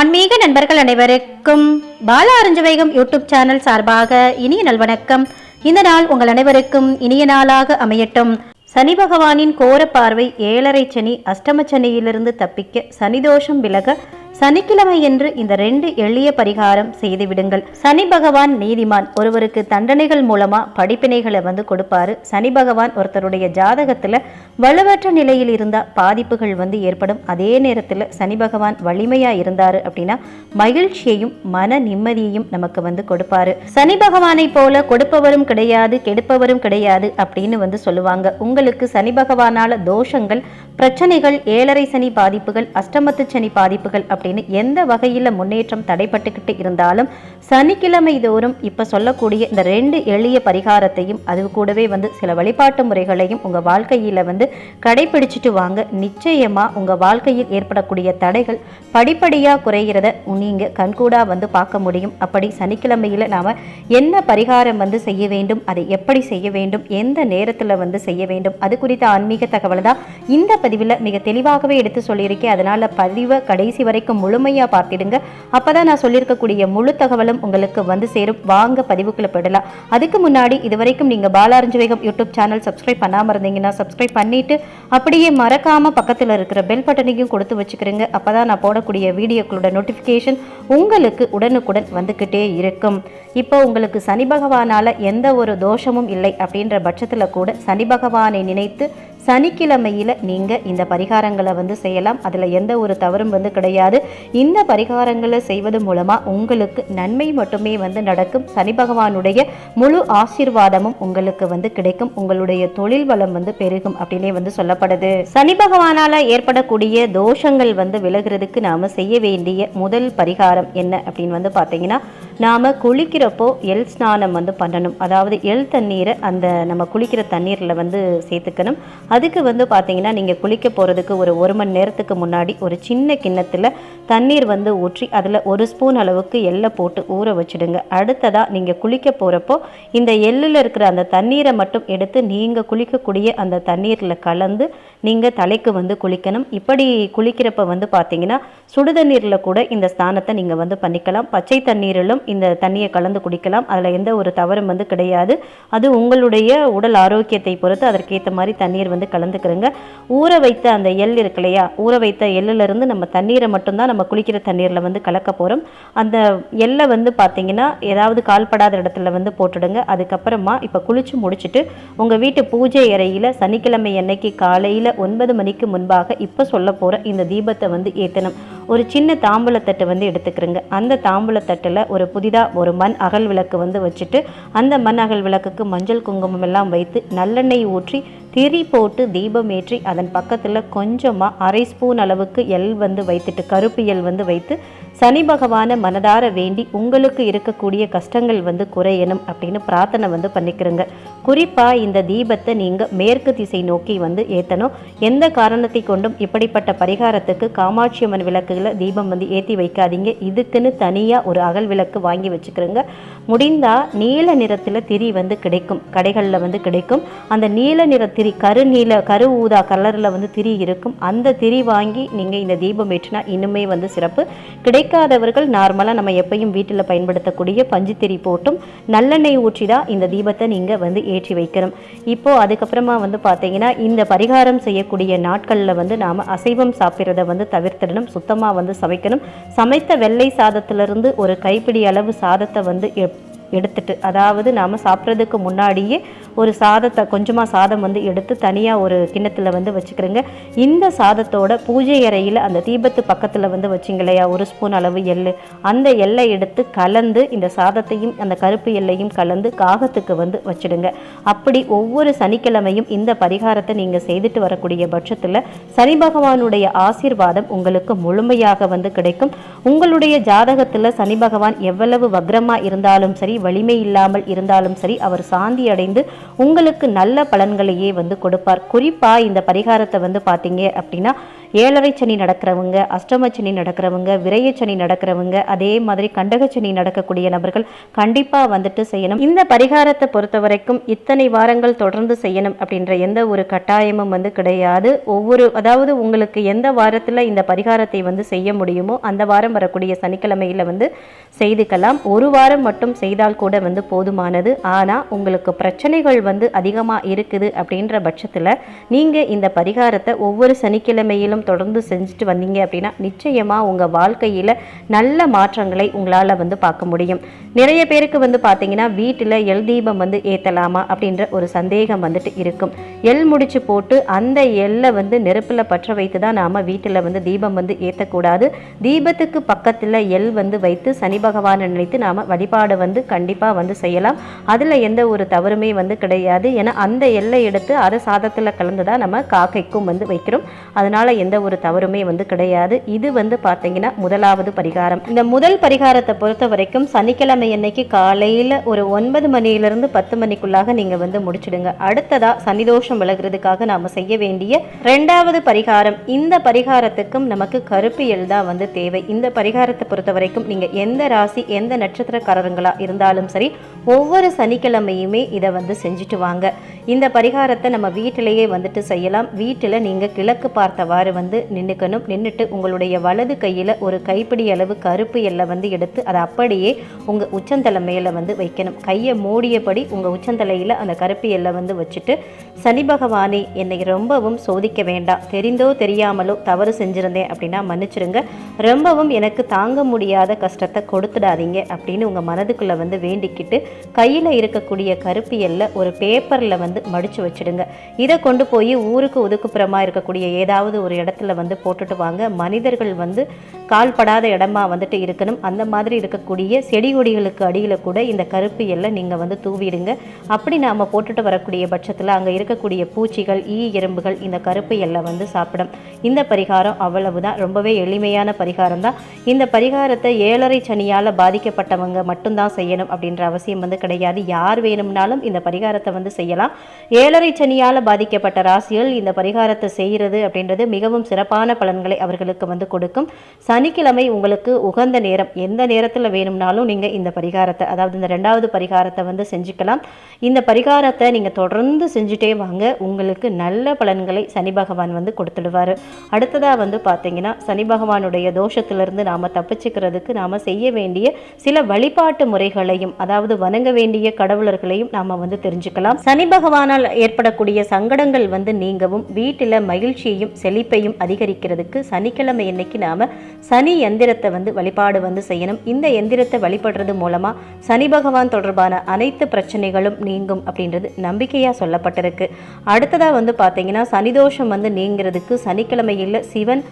ஆன்மீக நண்பர்கள் அனைவருக்கும் பாலா அருஞ்சவைகம் யூடியூப் சேனல் சார்பாக இனிய நல்வணக்கம் இந்த நாள் உங்கள் அனைவருக்கும் இனிய நாளாக அமையட்டும். சனி பகவானின் கோர பார்வை ஏழரை சனி அஷ்டம சனியிலிருந்து தப்பிக்க சனிதோஷம் விலக சனிக்கிழமை என்று இந்த ரெண்டு எளிய பரிகாரம் செய்து விடுங்கள். சனி பகவான் நீதிமான். ஒருவருக்கு தண்டனைகள் மூலமா படிப்பினைகளை வந்து கொடுப்பாரு. சனி பகவான் ஒருத்தருடைய ஜாதகத்துல வலுவற்ற நிலையில் இருந்தா பாதிப்புகள் வந்து ஏற்படும். அதே நேரத்துல சனி பகவான் வலிமையா இருந்தாரு அப்படின்னா மகிழ்ச்சியையும் மன நிம்மதியையும் நமக்கு வந்து கொடுப்பாரு. சனி பகவானை போல கொடுப்பவரும் கிடையாது கெடுப்பவரும் கிடையாது அப்படின்னு வந்து சொல்லுவாங்க. உங்களுக்கு சனி பகவானால தோஷங்கள் பிரச்சனைகள் ஏழரை சனி பாதிப்புகள் அஷ்டமத்து சனி பாதிப்புகள் அப்படின்னு எந்த வகையில் முன்னேற்றம் தடைப்பட்டுக்கிட்டு இருந்தாலும் சனிக்கிழமை தோறும் இப்போ சொல்லக்கூடிய இந்த ரெண்டு எளிய பரிகாரத்தையும் அது கூடவே வந்து சில வழிபாட்டு முறைகளையும் உங்கள் வாழ்க்கையில் வந்து கடைபிடிச்சிட்டு வாங்க. நிச்சயமாக உங்கள் வாழ்க்கையில் ஏற்படக்கூடிய தடைகள் படிப்படியாக குறைகிறத நீங்கள் கண்கூடாக வந்து பார்க்க முடியும். அப்படி சனிக்கிழமையில் நாம் என்ன பரிகாரம் வந்து செய்ய வேண்டும் அதை எப்படி செய்ய வேண்டும் எந்த நேரத்தில் வந்து செய்ய வேண்டும் அது குறித்த ஆன்மீக தகவல் தான் இந்த பதிவில் மிக தெளிவாகவே எடுத்து சொல்லியிருக்கேன். அதனால் பதிவை கடைசி வரைக்கும் முழுமையாக பார்த்துடுங்க. அப்போ தான் நான் சொல்லியிருக்கக்கூடிய முழு தகவலும் உங்களுக்கு வந்து சேரும். வாங்க பதிவுக்குள்ள போயிடலாம். அதுக்கு முன்னாடி இது வரைக்கும் நீங்கள் பாலாரஞ்சவேகம் யூடியூப் சேனல் சப்ஸ்கிரைப் பண்ணாமல் இருந்தீங்கன்னா சப்ஸ்கிரைப் பண்ணிட்டு அப்படியே மறக்காமல் பக்கத்தில் இருக்கிற பெல் பட்டனையும் கொடுத்து வச்சுக்கிறேங்க அப்போ தான் நான் போடக்கூடிய வீடியோக்களோட நோட்டிஃபிகேஷன் உங்களுக்கு உடனுக்குடன் வந்துக்கிட்டே இருக்கும். இப்போ உங்களுக்கு சனி பகவானால் எந்த ஒரு தோஷமும் இல்லை அப்படின்ற பட்சத்தில் கூட சனி பகவானை நினைத்து சனிக்கிழமையில் நீங்கள் இந்த பரிகாரங்களை வந்து செய்யலாம். அதில் எந்த ஒரு தவறும் வந்து கிடையாது. இந்த பரிகாரங்களை செய்வது மூலமாக உங்களுக்கு நன்மை மட்டுமே வந்து நடக்கும். சனி பகவானுடைய முழு ஆசீர்வாதமும் உங்களுக்கு வந்து கிடைக்கும். உங்களுடைய தொழில் வளம் வந்து பெருகும் அப்படின்னே வந்து சொல்லப்படுது. சனி பகவானால் ஏற்படக்கூடிய தோஷங்கள் வந்து விலகிறதுக்கு நாம் செய்ய வேண்டிய முதல் பரிகாரம் என்ன அப்படின்னு வந்து பார்த்தீங்கன்னா நாம் குளிக்கிறப்போ எல் ஸ்நானம் வந்து பண்ணணும். அதாவது எல் தண்ணீரை அந்த நம்ம குளிக்கிற தண்ணீரில் வந்து சேர்த்துக்கணும். அதுக்கு வந்து பார்த்திங்கன்னா நீங்கள் குளிக்க போகிறதுக்கு ஒரு ஒரு மணி நேரத்துக்கு முன்னாடி ஒரு சின்ன கிண்ணத்தில் தண்ணீர் வந்து ஊற்றி அதில் ஒரு ஸ்பூன் அளவுக்கு எள்ளை போட்டு ஊற வச்சுடுங்க. அடுத்ததாக நீங்கள் குளிக்க போகிறப்போ இந்த எள்ளில் இருக்கிற அந்த தண்ணீரை மட்டும் எடுத்து நீங்கள் குளிக்கக்கூடிய அந்த தண்ணீரில் கலந்து நீங்கள் தலைக்கு வந்து குளிக்கணும். இப்படி குளிக்கிறப்ப வந்து பார்த்தீங்கன்னா சுடு தண்ணீரில் கூட இந்த ஸ்தானத்தை நீங்கள் வந்து பண்ணிக்கலாம். பச்சை தண்ணீரிலும் இந்த தண்ணியை கலந்து குடிக்கலாம். அதில் எந்த ஒரு தவறும் வந்து கிடையாது. அது உங்களுடைய உடல் ஆரோக்கியத்தை பொறுத்து அதற்கேற்ற மாதிரி தண்ணீர் வந்து கலந்துக்கிறங்க. ஊற வைத்த அந்த எள் இருக்கு இல்லையா? ஊற வைத்த எள்ளிலிருந்து நம்ம தண்ணீரை மட்டும்தான் நம்ம குளிக்கிற தண்ணீரில் வந்து கலக்க போகிறோம் அந்த எல்லை வந்து பார்த்தீங்கன்னா ஏதாவது கால்படாத இடத்துல வந்து போட்டுடுங்க. அதுக்கப்புறமா இப்போ குளித்து முடிச்சுட்டு உங்கள் வீட்டு பூஜை அறையில் சனிக்கிழமை அன்னைக்கு காலையில் ஒன்பது மணிக்கு முன்பாக இப்போ சொல்ல போகிற இந்த தீபத்தை வந்து ஏற்றணும் ஒரு சின்ன தாம்பூலத்தட்டு வந்து எடுத்துக்கிறோங்க. அந்த தாம்பூலத்தட்டில் ஒரு புதிதாக ஒரு மண் அகல் விளக்கு வந்து வச்சுட்டு அந்த மண் அகல் விளக்குக்கு மஞ்சள் குங்குமம் எல்லாம் வைத்து நல்லெண்ணெய் ஊற்றி திரி போட்டு தீபம் ஏற்றி அதன் பக்கத்தில் கொஞ்சமாக அரை ஸ்பூன் அளவுக்கு எல் வந்து வைத்துட்டு கருப்பு பட்டியல் வந்து வைத்து சனி பகவானை மனதார வேண்டி உங்களுக்கு இருக்கக்கூடிய கஷ்டங்கள் வந்து குறையணும் அப்படின்னு பிரார்த்தனை வந்து பண்ணிக்கிறோங்க. குறிப்பாக இந்த தீபத்தை நீங்கள் மேற்கு திசை நோக்கி வந்து ஏற்றணும் எந்த காரணத்தை கொண்டும் இப்படிப்பட்ட பரிகாரத்துக்கு காமாட்சி அம்மன் விளக்குகளை தீபம் வந்து ஏற்றி வைக்காதீங்க. இதுக்குன்னு தனியாக ஒரு அகல் விளக்கு வாங்கி வச்சுக்கிறோங்க. முடிந்தால் நீல நிறத்தில் திரி வந்து கிடைக்கும். கடைகளில் வந்து கிடைக்கும். அந்த நீல நிற திரி கரு நீல கரு ஊதா கலரில் வந்து திரி இருக்கும். அந்த திரி வாங்கி நீங்கள் இந்த தீபம் ஏற்றினா இன்னுமே வந்து சிறப்பு. கிடைக்காதவர்கள் நார்மலாக நம்ம எப்பையும் வீட்டில் பயன்படுத்தக்கூடிய பஞ்சுத்திரி போட்டும் நல்லெண்ணெய் ஊற்றி தான் இந்த தீபத்தை நீங்கள் வந்து ஏற்றி வைக்கணும். இப்போது அதுக்கப்புறமா வந்து பார்த்தீங்கன்னா இந்த பரிகாரம் செய்யக்கூடிய நாட்களில் வந்து நாம் அசைவம் சாப்பிட்றத வந்து தவிர்த்திடணும் சுத்தமாக வந்து சமைக்கணும். சமைத்த வெள்ளை சாதத்திலிருந்து ஒரு கைப்பிடி அளவு சாதத்தை வந்து எடுத்துட்டு அதாவது நாம் சாப்பிட்றதுக்கு முன்னாடியே ஒரு சாதத்தை கொஞ்சமாக சாதம் வந்து எடுத்து தனியாக ஒரு கிண்ணத்தில் வந்து வச்சுக்கிறோங்க. இந்த சாதத்தோட பூஜை அறையில் அந்த தீபத்து பக்கத்தில் வந்து வச்சிங்க இல்லையா ஒரு ஸ்பூன் அளவு எள்ளு அந்த எல்லை எடுத்து கலந்து இந்த சாதத்தையும் அந்த கருப்பு எல்லையும் கலந்து காகத்துக்கு வந்து வச்சிடுங்க. அப்படி ஒவ்வொரு சனிக்கிழமையும் இந்த பரிகாரத்தை நீங்கள் செய்துட்டு வரக்கூடிய பட்சத்தில் சனி பகவானுடைய ஆசீர்வாதம் உங்களுக்கு முழுமையாக வந்து கிடைக்கும். உங்களுடைய ஜாதகத்தில் சனி பகவான் எவ்வளவு வக்ரமாக இருந்தாலும் சரி வலிமை இல்லாமல் இருந்தாலும் சரி அவர் சாந்தி அடைந்து உங்களுக்கு நல்ல பலன்களையே வந்து கொடுப்பார். குறிப்பாக இந்த பரிகாரத்தை வந்து பார்த்தீங்க அப்படின்னா ஏழரை சனி நடக்கிறவங்க அஷ்டம சனி நடக்கிறவங்க விரைய சனி நடக்கிறவங்க அதே மாதிரி கண்டக சனி நடக்கக்கூடிய நபர்கள் கண்டிப்பாக வந்துட்டு செய்யணும். இந்த பரிகாரத்தை பொறுத்த வரைக்கும் இத்தனை வாரங்கள் தொடர்ந்து செய்யணும் அப்படின்ற எந்த ஒரு கட்டாயமும் வந்து கிடையாது. ஒவ்வொரு அதாவது உங்களுக்கு எந்த வாரத்தில் இந்த பரிகாரத்தை வந்து செய்ய முடியுமோ அந்த வாரம் வரக்கூடிய சனிக்கிழமையில் வந்து செய்துக்கலாம். ஒரு வாரம் மட்டும் செய்தால் கூட வந்து போதுமானது. ஆனால் உங்களுக்கு பிரச்சனைகள் வந்து அதிகமாக இருக்குது அப்படின்ற பட்சத்தில் நீங்கள் இந்த பரிகாரத்தை ஒவ்வொரு சனிக்கிழமையிலும் தொடர்ந்து செஞ்சுட்டு வந்தீங்க அப்படின்னா நிச்சயமாக உங்கள் வாழ்க்கையில் நல்ல மாற்றங்களை உங்களால் வந்து பார்க்க முடியும். நிறைய பேருக்கு வந்து பார்த்தீங்கன்னா வீட்டில் எல் தீபம் வந்து ஏற்றலாமா அப்படின்ற ஒரு சந்தேகம் வந்துட்டு இருக்கும். எல் முடிச்சு போட்டு அந்த எல்லை வந்து நெருப்பில் பற்ற வைத்து தான் நாம் வீட்டில் வந்து தீபம் வந்து ஏற்றக்கூடாது தீபத்துக்கு பக்கத்தில் எல் வந்து வைத்து சனி பகவானை நினைத்து நாம் வழிபாடு வந்து கண்டிப்பாக வந்து செய்யலாம். அதில் எந்த ஒரு தவறுமே வந்து கிடையாது. ஏன்னா அந்த எல்லை எடுத்து அதை சாதத்தில் கலந்து தான் நம்ம காக்கைக்கும் வந்து வைக்கிறோம். அதனால் எந்த ஒரு தவறுமே வந்து கிடையாது. இது வந்து பார்த்தீங்கன்னா முதலாவது பரிகாரம். இந்த முதல் பரிகாரத்தை பொறுத்த வரைக்கும் சனிக்கிழமை அன்னைக்கு காலையில் ஒரு ஒன்பது மணியிலிருந்து பத்து மணிக்குள்ளாக நீங்கள் வந்து முடிச்சிடுங்க. அடுத்ததா சனிதோஷம் விலகிறதுக்காக நாம் செய்ய வேண்டிய ரெண்டாவது பரிகாரம். இந்த பரிகாரத்துக்கும் நமக்கு கருப்பு எல் தான் வந்து தேவை. இந்த பரிகாரத்தை பொறுத்த வரைக்கும் நீங்கள் எந்த ராசி எந்த நட்சத்திரக்காரருங்களா இருந்தாலும் சரி ஒவ்வொரு சனிக்கிழமையுமே இதை வந்து செஞ்சுட்டு வாங்க. இந்த பரிகாரத்தை நம்ம வீட்டிலேயே வந்துட்டு செய்யலாம். வீட்டில் நீங்கள் கிழக்கு பார்த்தவாறு வந்து நின்றுக்கணும் நின்றுட்டு உங்களுடைய வலது கையில் ஒரு கைப்பிடி அளவு கருப்பு எல்லை வந்து எடுத்து அதை அப்படியே உங்கள் உச்சந்தலை மேலே வந்து வைக்கணும். கையை மூடியபடி உங்கள் உச்சந்தலையில் அந்த கருப்பு எல்லை வந்து வச்சுட்டு சனி பகவானே என்னை ரொம்பவும் சோதிக்க வேண்டாம். தெரிந்தோ தெரியாமலோ தவறு செஞ்சுருந்தேன் அப்படின்னா மன்னிச்சிருங்க. ரொம்பவும் எனக்கு தாங்க முடியாத கஷ்டத்தை கொடுத்துடாதீங்க அப்படின்னு உங்கள் மனதுக்குள்ளே வந்து வேண்டிக்கிட்டு கையில் இருக்கக்கூடிய கருப்பு எல்லை ஒரு பேப்பரில் வந்து மடித்து வச்சிடுங்க. இதை கொண்டு போய் ஊருக்கு ஒதுக்குப்புறமாக இருக்கக்கூடிய ஏதாவது ஒரு இடம் இடத்துல வந்து போட்டுட்டு வாங்க. மனிதர்கள் வந்து கால்படாத இடமா வந்துட்டு இருக்கணும். அந்த மாதிரி இருக்கக்கூடிய செடி கொடிகளுக்கு அடியில் கூட இந்த கருப்பு எல்லை நீங்கள் வந்து தூவிடுங்க. அப்படி நாம் போட்டுட்டு வரக்கூடிய பட்சத்தில் அங்கே இருக்கக்கூடிய பூச்சிகள் ஈ எறும்புகள் இந்த கருப்பு எல்லை வந்து சாப்பிடும். இந்த பரிகாரம் அவ்வளவுதான். ரொம்பவே எளிமையான பரிகாரம் தான். இந்த பரிகாரத்தை ஏழரை சனியால் பாதிக்கப்பட்டவங்க மட்டும்தான் செய்யணும் அப்படின்ற அவசியம் வந்து கிடையாது. யார் வேணும்னாலும் இந்த பரிகாரத்தை வந்து செய்யலாம். ஏழரை சனியால் பாதிக்கப்பட்ட ராசிகள் இந்த பரிகாரத்தை செய்கிறது அப்படின்றது மிகவும் சிறப்பான பலன்களை அவர்களுக்கு வந்து கொடுக்கும். சனிக்கிழமை உங்களுக்கு உகந்த நேரம் எந்த நேரத்தில் வேணும்னாலும் நீங்கள் இந்த பரிகாரத்தை அதாவது இந்த ரெண்டாவது பரிகாரத்தை வந்து செஞ்சுக்கலாம். இந்த பரிகாரத்தை நீங்கள் தொடர்ந்து செஞ்சுட்டே வாங்க. உங்களுக்கு நல்ல பலன்களை சனி பகவான் வந்து கொடுத்துடுவார். அடுத்ததாக வந்து பார்த்தீங்கன்னா சனி பகவானுடைய தோஷத்திலிருந்து நாம் தப்பிச்சுக்கிறதுக்கு நாம் செய்ய வேண்டிய சில வழிபாட்டு முறைகளையும் அதாவது வணங்க வேண்டிய கடவுளர்களையும் நாம் வந்து தெரிஞ்சுக்கலாம். சனி பகவானால் ஏற்படக்கூடிய சங்கடங்கள் வந்து நீங்கவும் வீட்டில் மகிழ்ச்சியையும் நம்பிக்கையும் அதிகரிக்கிறதுக்கு சனிக்கிழமை இன்னைக்கு நாம் சனி எந்திரத்தை வந்து வழிபாடு வந்து செய்யணும். இந்த எந்திரத்தை வழிபடுறது மூலமாக சனி பகவான் தொடர்பான அனைத்து பிரச்சனைகளும் நீங்கும் அப்படின்றது நம்பிக்கையாக சொல்லப்பட்டிருக்கு. அடுத்ததாக வந்து பார்த்தீங்கன்னா சனிதோஷம் வந்து நீங்கிறதுக்கு சனிக்கிழமையில் சிவன்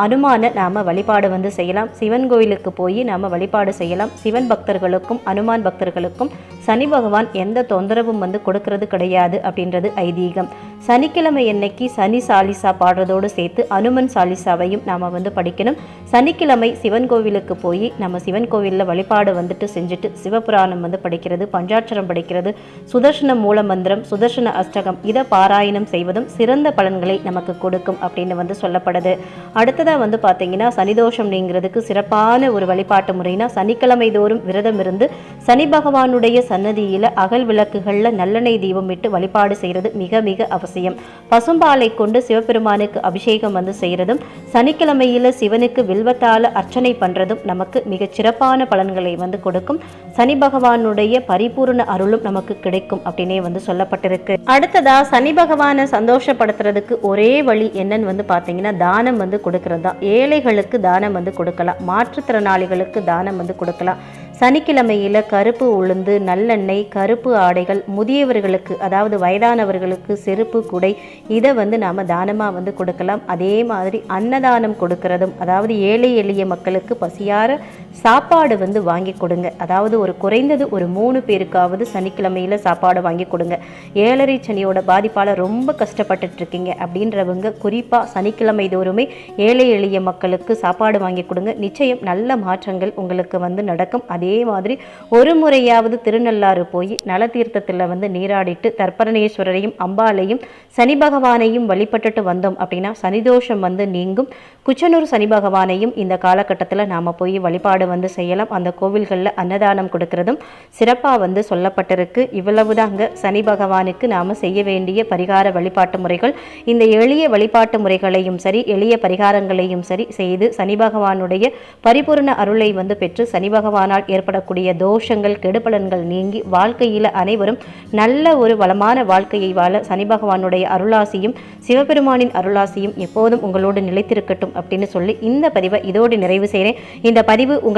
அனுமான நாம் வழிபாடு வந்து செய்யலாம். சிவன் கோயிலுக்கு போய் நாம் வழிபாடு செய்யலாம். சிவன் பக்தர்களுக்கும் அனுமான் பக்தர்களுக்கும் சனி பகவான் எந்த தொந்தரவும் வந்து கொடுக்கறது கிடையாது அப்படின்றது ஐதீகம். சனிக்கிழமை என்னைக்கு சனி சாலிசா பாடுறதோடு சேர்த்து அனுமன் சாலிசாவையும் நாம் வந்து படிக்கணும். சனிக்கிழமை சிவன் கோவிலுக்கு போய் நம்ம சிவன் கோவிலில் வழிபாடு வந்துட்டு செஞ்சுட்டு சிவபுராணம் வந்து படிக்கிறது பஞ்சாட்சரம் படிக்கிறது சுதர்ஷன மூல மந்திரம் சுதர்ஷன அஷ்டகம் இதை பாராயணம் செய்வதும் சிறந்த பலன்களை நமக்கு கொடுக்கும் அப்படின்னு வந்து சொல்லப்படுது. அடுத்ததாக வந்து பார்த்தீங்கன்னா சனிதோஷம் நீங்கிறதுக்கு சிறப்பான ஒரு வழிபாட்டு முறைனா சனிக்கிழமை தோறும் விரதம் இருந்து சனி பகவானுடைய சன்னதியில் அகல் விளக்குகளில் நல்லெண்ணெய் தீபம் இட்டு வழிபாடு செய்கிறது மிக மிக அவசியம். பசும்பாலை கொண்டு சிவபெருமானுக்கு அபிஷேகம் வந்து செய்கிறதும் சனிக்கிழமையில் சிவனுக்கு வில்வத்தால் அர்ச்சனை பண்ணுறதும் நமக்கு மிகச் சிறப்பான பலன்களை வந்து கொடுக்கும். சனி பகவானுடைய பரிபூர்ண அருளும் நமக்கு கிடைக்கும் அப்படின்னே வந்து சொல்லப்பட்டிருக்கு. அடுத்ததா சனி பகவானை சந்தோஷப்படுத்துறதுக்கு ஒரே வழி என்னன்னு வந்து பார்த்தீங்கன்னா தானம் வந்து கொடுக்கறது தான் ஏழைகளுக்கு தானம் வந்து கொடுக்கலாம். மாற்றுத்திறனாளிகளுக்கு தானம் வந்து கொடுக்கலாம். சனிக்கிழமையில் கருப்பு உளுந்து நல்லெண்ணெய் கருப்பு ஆடைகள் முதியவர்களுக்கு அதாவது வயதானவர்களுக்கு செருப்பு குடை இதை வந்து நாம் தானமாக வந்து கொடுக்கலாம். அதே மாதிரி அன்னதானம் கொடுக்கறதும் அதாவது ஏழை எளிய மக்களுக்கு பசியார சாப்பாடு வந்து வாங்கி கொடுங்க. அதாவது ஒரு குறைந்தது ஒரு மூணு பேருக்காவது சனிக்கிழமையில் சாப்பாடு வாங்கி கொடுங்க. ஏழரை சனியோட பாதிப்பால் ரொம்ப கஷ்டப்பட்டுட்டு இருக்கீங்க. அப்படின்றவங்க குறிப்பாக சனிக்கிழமை தோறுமே ஏழை எளிய மக்களுக்கு சாப்பாடு வாங்கி கொடுங்க. நிச்சயம் நல்ல மாற்றங்கள் உங்களுக்கு வந்து நடக்கும். அதே மாதிரி ஒரு முறையாவது திருநள்ளாறு போய் நலத்தீர்த்தத்தில் வந்து நீராடிட்டு தர்ப்பரணேஸ்வரரையும் அம்பாளையும் சனி பகவானையும் வழிபட்டுட்டு வந்தோம் அப்படின்னா சனிதோஷம் வந்து நீங்கும். குச்சனூர் சனி பகவானையும் இந்த காலகட்டத்தில் நாம் போய் வழிபாடு வந்து செய்யலாம். அந்த கோவில்களில் அன்னதானம் கொடுக்கறதும் சிறப்பாக வந்து சொல்லப்பட்டிருக்கு. இவ்வளவுதாங்க சனி பகவானுக்கு நாம் செய்ய வேண்டிய பரிகார வழிபாட்டு முறைகள். இந்த எளிய வழிபாட்டு முறைகளையும் சரி எளிய பரிகாரங்களையும் சரி செய்து சனி பகவானுடைய பரிபூர்ண அருளை வந்து பெற்று சனி பகவானால் ஏற்படக்கூடிய தோஷங்கள் கெடுபலன்கள் நீங்கி வாழ்க்கையில் அனைவரும் நல்ல ஒரு வளமான வாழ்க்கையை வாழ சனி பகவானுடைய அருளாசியும் சிவபெருமானின் அருளாசியும் எப்போதும் உங்களோடு நிலைத்திருக்கட்டும் அப்படின்னு சொல்லி இந்த பதிவை இதோடு நிறைவு செய்கிறேன் இந்த பதிவு உங்கள்